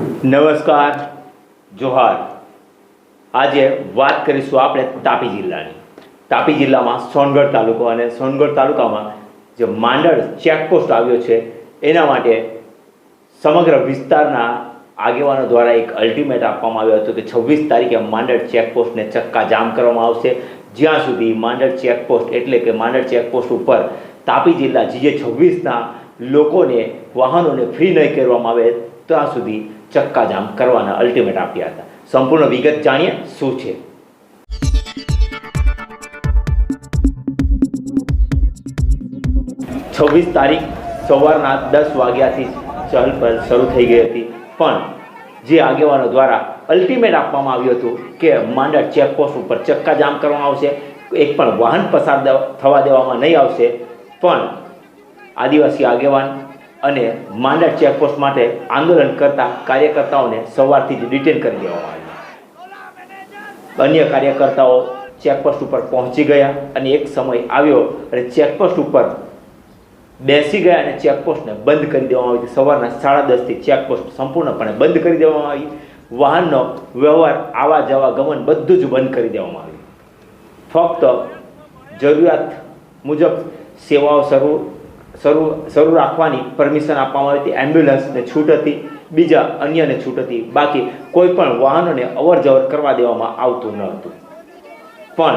નમસ્કાર, જોહાર. આજે વાત કરીશું આપણે તાપી જિલ્લાની. તાપી જિલ્લામાં સોનગઢ તાલુકો અને સોનગઢ તાલુકામાં જે માંડળ ચેકપોસ્ટ આવ્યો છે, એના માટે સમગ્ર વિસ્તારના આગેવાનો દ્વારા એક અલ્ટિમેટ આપવામાં આવ્યો હતો કે છવ્વીસ તારીખે માંડળ ચેકપોસ્ટને ચક્કા જામ કરવામાં આવશે. જ્યાં સુધી માંડળ ચેકપોસ્ટ એટલે કે માંડળ ચેકપોસ્ટ ઉપર તાપી જિલ્લા જે છવ્વીસના લોકોને વાહનોને ફ્રી નહીં કરવામાં આવે, ત્યાં સુધી ચક્કા જામ કરવાના અલ્ટિમેટ આપ્યા હતા. સંપૂર્ણ વિગત જાણીએ શું છે. છવ્વીસ તારીખ સવારના દસ વાગ્યાથી ચહલ પહલ શરૂ થઈ ગઈ હતી. પણ જે આગેવાનો દ્વારા અલ્ટિમેટ આપવામાં આવ્યું હતું કે માંડળ ચેકપોસ્ટ ઉપર ચક્કાજામ કરવામાં આવશે, એક પણ વાહન પસાર થવા દેવામાં નહીં આવશે. પણ આદિવાસી આગેવાન અને માંડા ચેકપોસ્ટ માટે આંદોલન કરતા કાર્યકર્તાઓને સવારથી જ ડિટેન કરી દેવામાં આવ્યા. અન્ય કાર્યકર્તાઓ ચેકપોસ્ટ ઉપર પહોંચી ગયા અને એક સમય આવ્યો અને ચેકપોસ્ટ ઉપર બેસી ગયા અને ચેકપોસ્ટને બંધ કરી દેવામાં આવી. સવારના સાડા દસથી ચેકપોસ્ટ સંપૂર્ણપણે બંધ કરી દેવામાં આવી. વાહનનો વ્યવહાર આવા જવા ગમન બધું જ બંધ કરી દેવામાં આવ્યું. ફક્ત જરૂરિયાત મુજબ સેવાઓ શરૂ શરૂ શરૂ રાખવાની પરમિશન આપવામાં આવી હતી. એમ્બ્યુલન્સને છૂટ હતી, બીજા અન્યને છૂટ હતી. બાકી કોઈ પણ વાહનોને અવર જવર કરવા દેવામાં આવતું ન હતું. પણ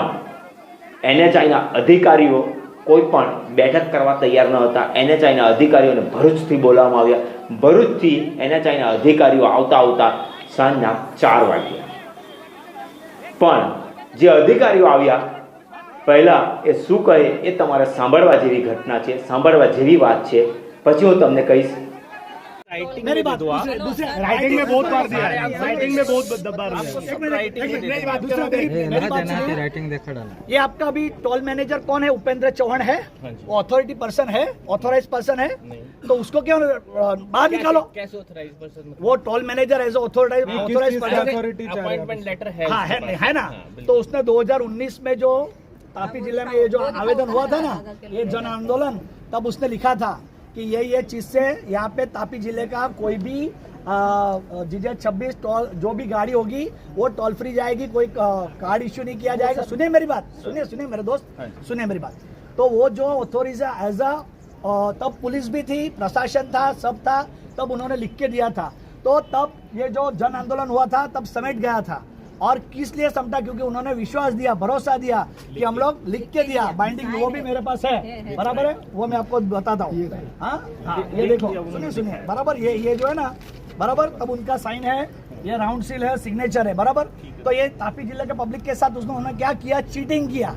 એનએચઆઈના અધિકારીઓ કોઈ પણ બેઠક કરવા તૈયાર ન હતા. એનએચઆઈના અધિકારીઓને ભરૂચથી બોલાવવામાં આવ્યા. ભરૂચથી એનએચઆઈના અધિકારીઓ આવતા આવતા સાંજના ચાર વાગ્યા. પણ જે અધિકારીઓ આવ્યા પહેલાં એ શું કહે એ તમારે સાંભળવા જેવી ઘટના છે સાંભળવા જેવી વાત છે પછી હું તમને કહીશ राइटिंग मेरी में बात दे दो आप दूसरे दूसरे राइटिंग में बहुत बार दिया है आप राइटिंग में बहुत दबा रहे हैं एक मिनट एक मिनट मेरी बात दूसरा मेरी ए, मेरी ना बात देना सुनिए राइटिंग देखा डाला ये आपका अभी टोल मैनेजर कौन है उपेंद्र चौहान है वो अथॉरिटी पर्सन है ऑथोराइज पर्सन है तो उसको क्यों अ, बाहर निकालो कैसे ऑथराइज पर्सन वो toll manager as authorise authorise person authority चाह रहे हैं अपॉइंटमेंट लेटर है हाँ है उसके है ना पास। हाँ, तो उसने 2019 में जो तापी ज़िले में ये जो आवेदन हुआ था ना ये जन आंदोलन तब उसने लिखा था कि ये ये चीज़ से यहाँ पे तापी ज़िले का कोई भी जीजे छब्बीस टोल जो भी गाड़ी होगी वो टोल फ्री जाएगी कोई कार्ड इश्यू नहीं किया जाएगा। सुने मेरी बात सुनिए सुनिए मेरे दोस्त सुनिए मेरी बात। तो वो जो अथॉरिटीज एज अ तब पुलिस भी थी प्रशासन था सब था तब उन्होंने लिख के दिया था। तो तब ये जो जन आंदोलन हुआ था तब समेट गया था। और किस लिए समझा? क्योंकि उन्होंने विश्वास दिया भरोसा दिया कि हम लोग लिख के दिया। बाइंडिंग वो भी मेरे पास है। बराबर है? वो मैं आपको बताता हूँ। हाँ? हाँ ये देखो। सुनिए सुनिए। बराबर ये ये जो है ना बराबर अब उनका साइन है ये राउंड सील है सिग्नेचर है बराबर? तो ये तापी ज़िले के पब्लिक के साथ उसने उन्होंने क्या किया? चीटिंग किया।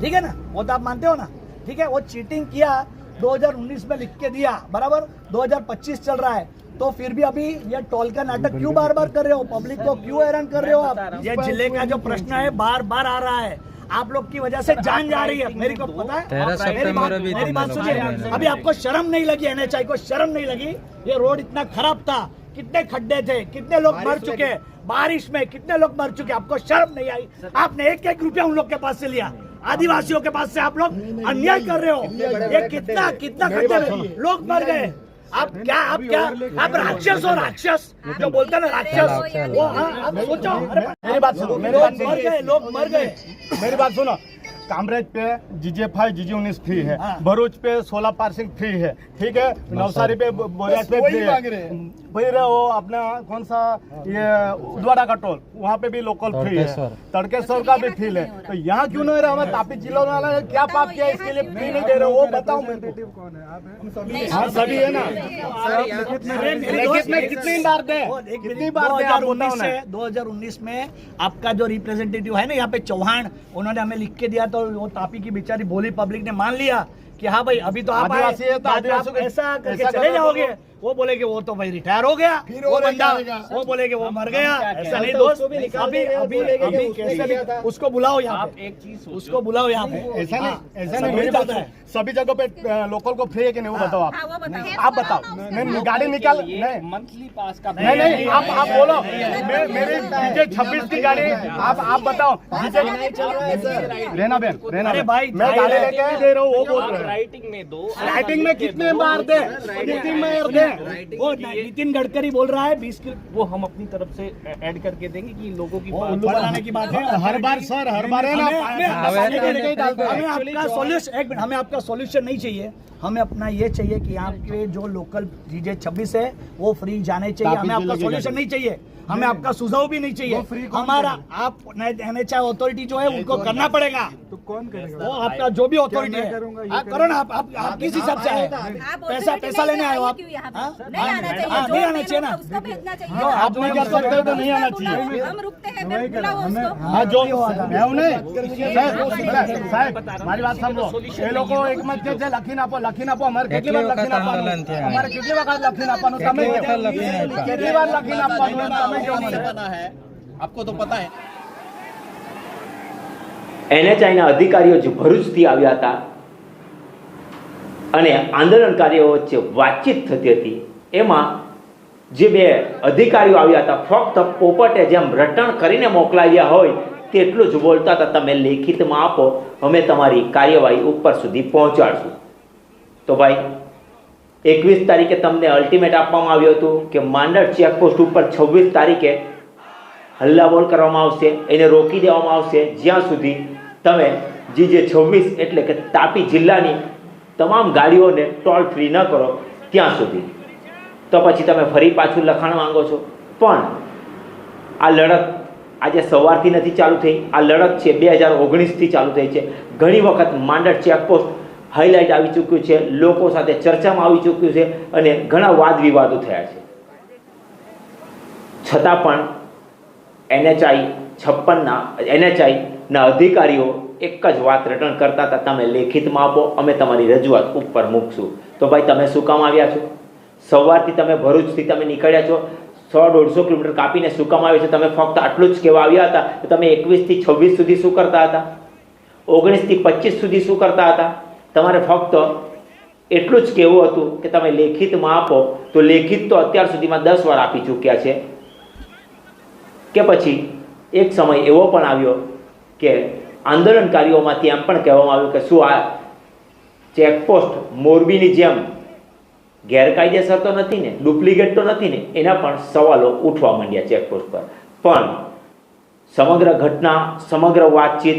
ठीक है ना? वो तो आप मानते हो ना? ठीक है? वो चीटिंग किया 2019 में लिख के दिया बराबर? 2025 चल रहा है। तो फिर भी अभी ये टोल का नाटक क्यों बार बार कर रहे हो? पब्लिक को क्यों हैरान कर रहे हो आप? ये ज़िले का जो प्रश्न है बार बार आ रहा है। आप लोग की वजह से जान जा रही है। मेरी को पता है मेरी बात अभी मेरी बात सुनिए। अभी आपको शर्म नहीं लगी एनएचआई को शर्म नहीं लगी? ये रोड इतना खराब था कितने खड्डे थे कितने लोग मर चुके बारिश में कितने लोग मर चुके आपको शर्म नहीं आई? आपने एक एक रुपया उन लोग के पास से लिया। आदिवासियों के पास से आप लोग अन्याय कर रहे हो। ये कितना कितना खड्डे लोग मर गए। आप क्या आप क्या आप राक्षस हो राक्षस जो बोलते हैं ना राक्षस वो हाँ, आप सोचो अरे मेरी बात सुनो मेरी लोग बात मर गए लोग मर गए मेरी बात सुनो कामरेज पे जीजे फाइव जीजे उन्नीस फ्री है। हाँ। भरूच पे सोलह पार्सिंग फ्री है। ठीक है? नवसारी पे बोरियाज पे फ्री मांग है। वो अपना कौन सा? ये उद्वाड़ा का टोल। वहाँ पे भी लोकल फ्री है। तड़केश्वर। का भी फ्री है। तो यहाँ क्यों नहीं रहा? हमें तापी जिला वाला क्या पाप किया इसके लिए? फ्री नहीं दे रहे हो। वो बताओ मेरे को। हाँ? सभी है ना? मैं कितनी बार दे? कितनी बार दे आप 2019 बताओ ना। से 2019 में आपका जो रिप्रेजेंटेटिव है ना यहाँ पे चौहान उन्होंने हमें लिख के दिया तो वो तापी की बेचारी भोली पब्लिक ने मान लिया कि हाँ भाई अभी तो आप आए, आदिवासी है तो बाद में आप आदिवासियों के- ऐसा करके ऐसा चले करो जाओगे तो- वो बोले कि वो तो भाई रिटायर हो गया। वो बंदा वो बोले कि वो मर गया। ऐसा नहीं दोस्त अभी अभी अभी कैसे उसको बुलाओ यहाँ आप पे। एक चीज़ उसको बुलाओ यहाँ पे। ऐसा नहीं हाँ, ऐसा नहीं मेरी बात है। है सभी जगह पे लोकल को फ्री है कि नहीं वो बताओ हाँ, आप बताओ। आप बताओ। नहीं नहीं, गाड़ी निकाल नहीं मंथली पास का नहीं नहीं आप आप बोलो। मे- मेरी डीजे छब्बीस की गाड़ी आप आप बताओ। डीजे रहना बेन रहना भाई, मैं गाड़ी लेके दे रहा हूँ वो बोल रहे राइटिंग में दो। राइटिंग में कितने बार दे कितनी बार दे हैं। वो नितिन गडकरी बोल रहा है बीस किलो वो हम अपनी तरफ़ से ऐड करके देंगे कि लोगों की उल्लू बनाने की बात है। हर बार सर हर बार हमें- आपका सोल्यूशन एक मिनट हमें आपका सोल्यूशन नहीं चाहिए। हमें अपना ये चाहिए कि यहाँ के जो लोकल डीजे 26 है वो फ्री जाने चाहिए। हमें आपका सोल्यूशन नहीं चाहिए। हमें आपका सुझाव भी नहीं चाहिए। हमारा आप एनएच अथॉरिटी जो है उनको तो करना पड़ेगा। तो कौन करेगा? वो आपका जो भी अथॉरिटी है। आप करो ना आप आप, आप किस हिसाब से आए। पैसा पैसा लेने आए हो आप? हाँ? हाँ, हाँ, नहीं आना चाहिए। ना। आप नहीं कर सकते तो नहीं आना चाहिए। हम रुकते हैं हाँ जो मैं उन्हें साहब हमारी बात समझो। ये लोगों एक मत लखीन आप લખીને આપો અમારે કેટલી વાર લખીને આપવાનું? અમારે કેટલી વખત લખીને આપવાનું? તમે કેટલી વાર લખીને આપવાનું? તમે આપકો તો પતા હે. એનએચઆઈના અધિકારીઓ જે ભરૂચથી આવ્યા હતા અને આંદોલનકારીઓ વચ્ચે વાતચીત થતી હતી એમાં જે બે અધિકારીઓ આવ્યા હતા ફક્ત પોપટે જેમ રટણ કરીને મોકલાવ્યા હોય તેટલું જ બોલતા હતા તમે લેખિતમાં આપો અમે તમારી કાર્યવાહી ઉપર સુધી પહોંચાડશું. તો ભાઈ, એકવીસ તારીખે તમને અલ્ટિમેટ આપવામાં આવ્યું હતું કે માંડળ ચેકપોસ્ટ ઉપર છવ્વીસ તારીખે હલ્લાબોલ કરવામાં આવશે, એને રોકી દેવામાં આવશે. જ્યાં સુધી તમે જે જે છવ્વીસ એટલે કે તાપી જિલ્લાની તમામ ગાડીઓને ટોલ ફ્રી ન કરો, ત્યાં સુધી. તો પછી તમે ફરી પાછું લખાણ માંગો છો. પણ આ લડત આજે સવારથી નથી ચાલુ થઈ. આ લડત છે બે હજાર ઓગણીસથી ચાલુ થઈ છે. ઘણી વખત માંડળ ચેકપોસ્ટ હાઇલાઇટ આવી ચૂક્યું છે, લોકો સાથે ચર્ચામાં આવી ચૂક્યું છે અને ઘણા વાદ વિવાદો થયા છે. છતાં પણ એનએચઆઈ છપ્પનના એનએચઆઈના અધિકારીઓ એક જ વાત રટણ કરતા હતા, તમે લેખિતમાં આપો, અમે તમારી રજૂઆત ઉપર મૂકશું. તો ભાઈ, તમે શું કામ આવ્યા છો? સવારથી તમે ભરૂચથી તમે નીકળ્યા છો, સો દોઢસો કિલોમીટર કાપીને શું કામ આવ્યા છો? તમે ફક્ત આટલું જ કહેવા આવ્યા હતા, તો તમે એકવીસથી છવ્વીસ સુધી શું કરતા હતા? ઓગણીસથી પચીસ સુધી શું કરતા હતા? તમારે ફક્ત એટલું જ કહેવું હતું કે તમે લેખિતમાં આપો, તો લેખિત તો અત્યાર સુધીમાં દસ વાર આપી ચૂક્યા છે. કે પછી એક સમય એવો પણ આવ્યો કે આંદોલનકારીઓમાંથી એમ પણ કહેવામાં આવ્યું કે શું આ ચેકપોસ્ટ મોરબીની જેમ ગેરકાયદેસર તો નથી ને, ડુપ્લિકેટ તો નથી ને, એના પણ સવાલો ઉઠવા માંડ્યા ચેકપોસ્ટ પર. પણ સમગ્ર ઘટના, સમગ્ર વાતચીત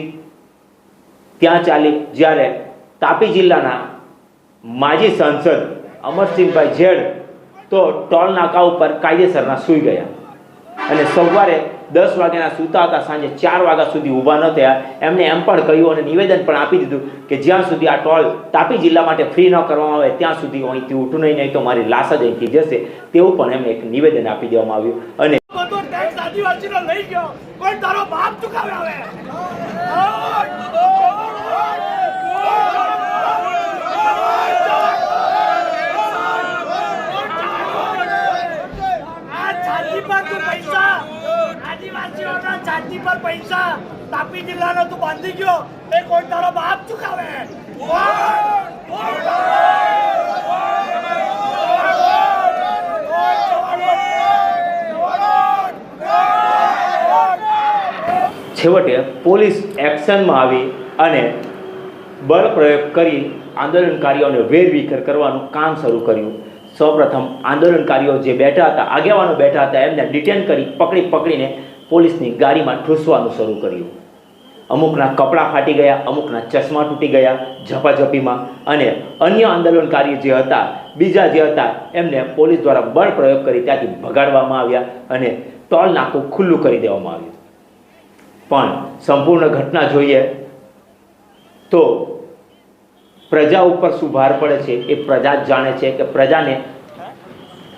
ત્યાં ચાલી જ્યારે તાપી જિલ્લાના માજી સાંસદ અમરસિંહભાઈ ઝેડ તો ટોલ નાકા ઉપર કાયદેસરના સૂઈ ગયા અને સવારે દસ વાગ્યાના સૂતા હતા સાંજે ચાર વાગ્યા સુધી ઊભા ન થયા એમણે એમ પણ કહ્યું અને નિવેદન પણ આપી દીધું કે જ્યાં સુધી આ ટોલ તાપી જિલ્લા માટે ફ્રી ન કરવામાં આવે ત્યાં સુધી હું અહીંથી ઉઠું નહીં નહીં તો મારી લાશ જ અહીંથી જશે તેવું પણ એમને એક નિવેદન આપી દેવામાં આવ્યું અને લઈ ગયો કોઈ તારો બાપ ચુકાવે હવે આ છાતી પર તું પૈસા છાતી પર પૈસા તાપી જિલ્લાનો તું બાંધી ગયો, એ કોઈ તારો બાપ ચુકાવે? છેવટે પોલીસ એક્શનમાં આવી અને બળ પ્રયોગ કરી આંદોલનકારીઓને વેરવિખેર કરવાનું કામ શરૂ કર્યું. સૌપ્રથમ આંદોલનકારીઓ જે બેઠા હતા, આગેવાનો બેઠા હતા, એમને ડિટેન કરી પકડી પકડીને પોલીસની ગાડીમાં ઠૂસવાનું શરૂ કર્યું. અમુકના કપડાં ફાટી ગયા, અમુકના ચશ્મા તૂટી ગયા ઝપાઝપીમાં અને અન્ય આંદોલનકારી જે હતા, બીજા જે હતા, એમને પોલીસ દ્વારા બળ પ્રયોગ કરી ત્યાંથી ભગાડવામાં આવ્યા અને ટોલ નાકું ખુલ્લું કરી દેવામાં આવ્યું. પણ સંપૂર્ણ ઘટના જોઈએ તો પ્રજા ઉપર શું ભાર પડે છે એ પ્રજા જાણે છે કે પ્રજાને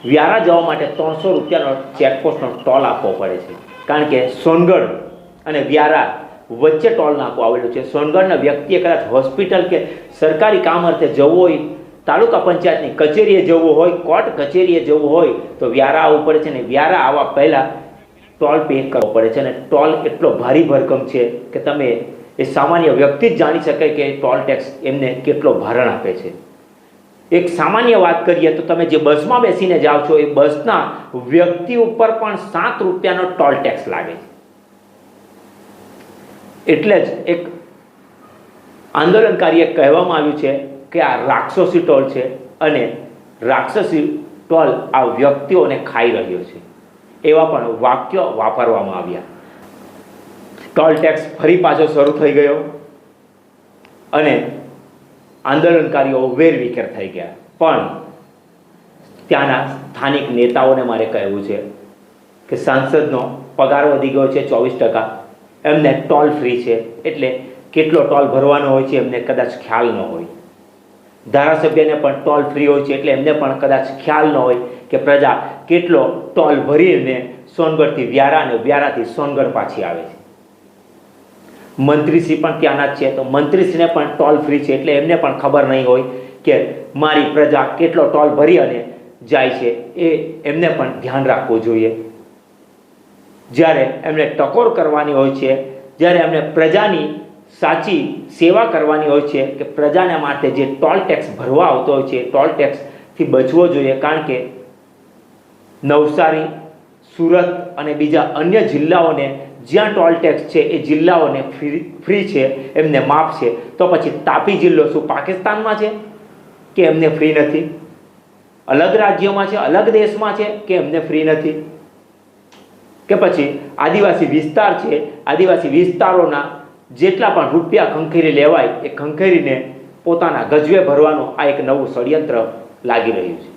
વ્યારા જવા માટે ત્રણસો રૂપિયાનો ચેકપોસ્ટનો ટોલ આપવો પડે છે. કારણ કે સોનગઢ અને વ્યારા વચ્ચે ટોલ નાકું આવેલું છે. સોનગઢના વ્યક્તિએ કદાચ હોસ્પિટલ કે સરકારી કામ અર્થે જવું હોય, તાલુકા પંચાયતની કચેરીએ જવું હોય, કોર્ટ કચેરીએ જવું હોય, તો વ્યારા આવવું પડે છે ને વ્યારા આવવા પહેલાં ટોલ પે કરવો પડે છે. અને ટોલ એટલો ભારી ભરકમ છે કે તમે એ સામાન્ય વ્યક્તિ જ જાણી શકે કે ટોલ ટેક્સ એમને કેટલો ભારણ આપે છે. એક સામાન્ય વાત કરીએ તો તમે જે બસમાં બેસીને જાઓ છો, એ બસના વ્યક્તિ ઉપર પણ સાત રૂપિયાનો ટોલ ટેક્સ લાગે છે. એટલે જ એક આંદોલનકારીએ કહેવામાં આવ્યું છે કે આ રાક્ષસી ટોલ છે અને રાક્ષસી ટોલ આ વ્યક્તિઓને ખાઈ રહ્યો છે. એવા પણ વાક્યો વાપરવામાં આવ્યા. ટોલ ટેક્સ ફરી પાછો શરૂ થઈ ગયો અને આંદોલનકારીઓ વેરવિખેર થઈ ગયા. પણ ત્યાંના સ્થાનિક નેતાઓને મારે કહેવું છે કે સાંસદનો પગાર વધી ગયો છે ચોવીસ ટકા, એમને ટોલ ફ્રી છે, એટલે કેટલો ટોલ ભરવાનો હોય છે એમને કદાચ ખ્યાલ ન હોય. ધારાસભ્યને પણ ટોલ ફ્રી હોય છે એટલે એમને પણ કદાચ ખ્યાલ ન હોય કે પ્રજા કેટલો ટોલ ભરીને સોનગઢથી વ્યારા અને વ્યારાથી સોનગઢ પાછી આવે છે. મંત્રીશ્રી પણ ત્યાંના જ છે, તો મંત્રીશ્રીને પણ ટોલ ફ્રી છે એટલે એમને પણ ખબર નહીં હોય કે મારી પ્રજા કેટલો ટોલ ભરી અને જાય છે એ એમને પણ ધ્યાન રાખવું જોઈએ. જ્યારે એમને ટકોર કરવાની હોય છે, જ્યારે એમને પ્રજાની સાચી સેવા કરવાની હોય છે, કે પ્રજાને માટે જે ટોલ ટેક્સ ભરવા આવતો હોય છે ટોલ ટેક્સથી બચવો જોઈએ, કારણ કે નવસારી, સુરત અને બીજા અન્ય જિલ્લાઓને જ્યાં ટોલ ટેક્સ છે, એ જિલ્લાઓને ફ્રી ફ્રી છે, એમને માફ છે. તો પછી તાપી જિલ્લો શું પાકિસ્તાનમાં છે, કે એમને ફ્રી નથી? અલગ રાજ્યોમાં છે, અલગ દેશમાં છે, કે એમને ફ્રી નથી? કે પછી આદિવાસી વિસ્તાર છે, આદિવાસી વિસ્તારોના જેટલા પણ રૂપિયા ખંખેરી લેવાય, એ ખંખેરીને પોતાના ગજવે ભરવાનું આ એક નવું ષડયંત્ર લાગી રહ્યું છે.